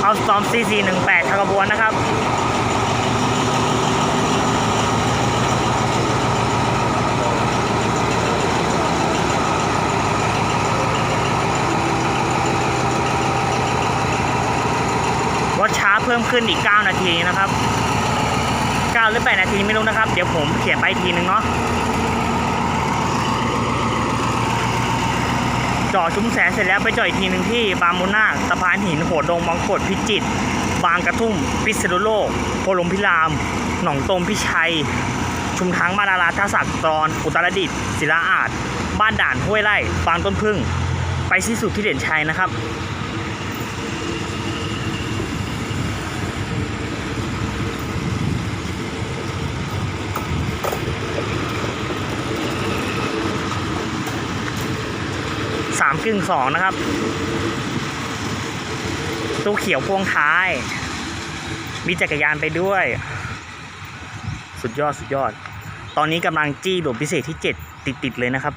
4418ทางกระบวนนะครับรถช้าเพิ่มขึ้นอีก 9 นาทีนะครับ 9 หรือ 8 นาทีไม่รู้นะครับ เดี๋ยวผมเขียนไปทีนึงเนาะ จอดชุมแสงเสร็จแล้วไปจอดอีกทีหนึ่งที่บางมุนาสะพานหินโหดดงบางกดพิจิตรบางกระทุ่ม พิษณุโลกโพลมพิราม หนองตมพิชัย ชุมทางมาดาราท่าสักตรอน อุตรดิตถ์ศิลาอาดบ้านด่านห้วยไร่บางต้นพึ่ง ไปสิ้นสุดที่เด่นชัยนะครับ สามกึ่งสองนะครับ ตู้เขียวพ่วงท้าย มีจักรยานไปด้วย สุดยอดสุดยอด ตอนนี้กำลังจี้หลวมพิเศษที่7ติด ๆ เลยนะครับ